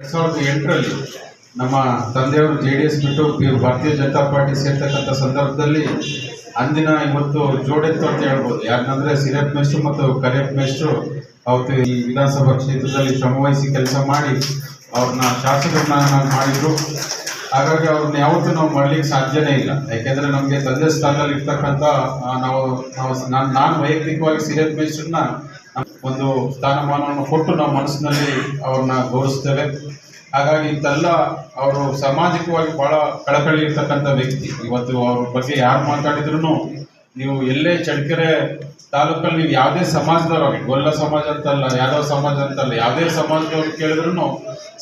ಎರಡ್ ಸಾವಿರದ ಎಂಟರಲ್ಲಿ ನಮ್ಮ ತಂದೆಯವರು ಜೆ ಡಿ ಎಸ್ ಬಿಟ್ಟು ಭಾರತೀಯ ಜನತಾ ಪಾರ್ಟಿ ಸೇರ್ತಕ್ಕಂಥ ಸಂದರ್ಭದಲ್ಲಿ ಅಂದಿನ ಇವತ್ತು ಜೋಡೆತ್ತು ಅಂತ ಹೇಳ್ಬೋದು. ಯಾಕಂದ್ರೆ ಸಿರಪ್ ಮೇಸ್ಟ್ರು ಮತ್ತು ಕರಿಯಪ್ ಮೇಸ್ಟ್ರು ಅವತ್ತು ಈ ವಿಧಾನಸಭಾ ಕ್ಷೇತ್ರದಲ್ಲಿ ಶ್ರಮವಹಿಸಿ ಕೆಲಸ ಮಾಡಿ ಅವ್ರನ್ನ ಶಾಸಕರನ್ನ ಮಾಡಿದ್ರು. ಹಾಗಾಗಿ ಅವ್ರನ್ನ ಯಾವತ್ತೂ ನಾವು ಮಾಡ್ಲಿಕ್ಕೆ ಸಾಧ್ಯನೇ ಇಲ್ಲ. ಯಾಕೆಂದರೆ ನಮಗೆ ತಂದೆ ಸ್ಥಾನದಲ್ಲಿ ಇರ್ತಕ್ಕಂಥ ನಾವು ನಾನು ವೈಯಕ್ತಿಕವಾಗಿ ಸಿರಪ್ ಮೇಸ್ಟ್ರನ್ನ ಒಂದು ಸ್ಥಾನಮಾನವನ್ನು ಕೊಟ್ಟು ನಾವು ಮನಸ್ಸಿನಲ್ಲಿ ಅವ್ರನ್ನ ಗೌರವಿಸ್ತೇವೆ. ಹಾಗಾಗಿ ಇಂತೆಲ್ಲ ಅವರು ಸಾಮಾಜಿಕವಾಗಿ ಬಹಳ ಕಳಕಳಿ ಇರ್ತಕ್ಕಂಥ ವ್ಯಕ್ತಿ. ಇವತ್ತು ಅವ್ರ ಬಗ್ಗೆ ಯಾರು ಮಾತಾಡಿದ್ರು ನೀವು ಎಲ್ಲೇ ಚಳ್ಳಕೆರೆ ತಾಲೂಕಲ್ಲಿ ನೀವು ಯಾವುದೇ ಸಮಾಜದವ್ರಾಗಿ ಗೊಲ್ಲ ಸಮಾಜ ಅಂತಲ್ಲ, ಯಾದವ ಸಮಾಜ ಅಂತಲ್ಲ, ಯಾವುದೇ ಸಮಾಜದವ್ರು ಕೇಳಿದ್ರು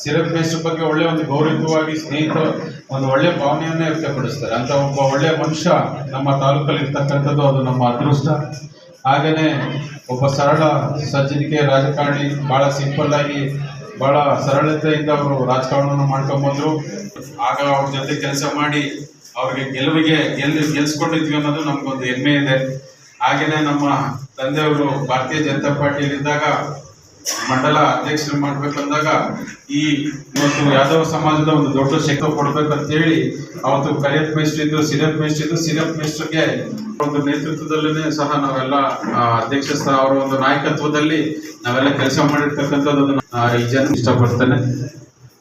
ಸಿರಪ್ ಮೇಸ್ಟ್ರ ಬಗ್ಗೆ ಒಳ್ಳೆ ಒಂದು ಗೌರವವಾಗಿ ಸ್ನೇಹಿತರು ಒಂದು ಒಳ್ಳೆ ಭಾವನೆಯನ್ನೇ ವ್ಯಕ್ತಪಡಿಸ್ತಾರೆ. ಅಂತ ಒಬ್ಬ ಒಳ್ಳೆ ಮನುಷ್ಯ ನಮ್ಮ ತಾಲೂಕಲ್ಲಿ ಇರ್ತಕ್ಕಂಥದ್ದು ಅದು ನಮ್ಮ ಅದೃಷ್ಟ. ಹಾಗೇನೆ ಒಬ್ಬ ಸರಳ ಸಜ್ಜನಿಕೆ ರಾಜಕಾರಣಿ ಬಹಳ ಸಿಂಪಲ್ ಆಗಿ ಬಹಳ ಸರಳತೆಯಿಂದ ಅವರು ರಾಜಕಾರಣವನ್ನು ಮಾಡ್ಕೊಂಬಂದ್ರು. ಆಗ ಅವ್ರ ಜೊತೆ ಕೆಲಸ ಮಾಡಿ ಅವ್ರಿಗೆ ಗೆಲುವಿಗೆ ಗೆಲ್, ಗೆಲ್ಸ್ಕೊಂಡಿದ್ವಿ ಅನ್ನೋದು ನಮ್ಗೊಂದು ಹೆಮ್ಮೆ ಇದೆ. ಹಾಗೆಯೇ ನಮ್ಮ ತಂದೆಯವರು ಭಾರತೀಯ ಜನತಾ ಪಾರ್ಟಿಯಲ್ಲಿದ್ದಾಗ ಮಂಡಲ ಅಧ್ಯಕ್ಷರು ಮಾಡ್ಬೇಕಂದಾಗ ಈ ಇವತ್ತು ಯಾದವ ಸಮಾಜದ ಒಂದು ದೊಡ್ಡ ಶಕ್ತಿ ಕೊಡ್ಬೇಕಂತ ಹೇಳಿ ಅವತ್ತು ಕರಿಯತ್ ಮೇಸ್ಟ್ ಇದ್ರು ಸಿರಪ್ ಮೇಸ್ಟ್ ಇದ್ದು ಸಿರಪ್ ಮೇಸ್ಟ್ಗೆ ಒಂದು ನೇತೃತ್ವದಲ್ಲೇ ಸಹ ನಾವೆಲ್ಲ ಅಧ್ಯಕ್ಷ ಅವರ ಒಂದು ನಾಯಕತ್ವದಲ್ಲಿ ನಾವೆಲ್ಲ ಕೆಲಸ ಮಾಡಿರ್ತಕ್ಕಂಥದ್ದು ಈ ಜನ ಇಷ್ಟಪಡ್ತೇನೆ.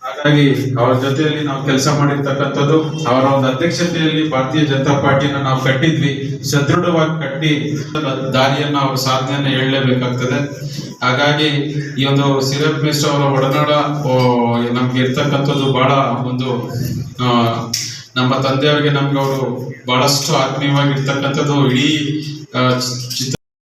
ಹಾಗಾಗಿ ಅವರ ಜೊತೆಯಲ್ಲಿ ನಾವು ಕೆಲಸ ಮಾಡಿರ್ತಕ್ಕಂಥದ್ದು, ಅವರ ಒಂದು ಅಧ್ಯಕ್ಷತೆಯಲ್ಲಿ ಭಾರತೀಯ ಜನತಾ ಪಾರ್ಟಿಯನ್ನು ನಾವು ಕಟ್ಟಿದ್ವಿ. ಸದೃಢವಾಗಿ ಕಟ್ಟಿ ದಾರಿಯನ್ನ ಅವರ ಸಾಧನೆಯನ್ನು ಹೇಳಲೇಬೇಕಾಗ್ತದೆ. ಹಾಗಾಗಿ ಈ ಒಂದು ಸಿರಪ್ ಮಿಸ್ಟ್ ಅವರ ಒಡನಾಡ ನಮ್ಗೆ ಇರ್ತಕ್ಕಂಥದ್ದು ಬಹಳ ಒಂದು ನಮ್ಮ ತಂದೆಯವರಿಗೆ ನಮ್ಗೆ ಅವರು ಬಹಳಷ್ಟು ಆತ್ಮೀಯವಾಗಿರ್ತಕ್ಕಂಥದ್ದು ಇಡೀ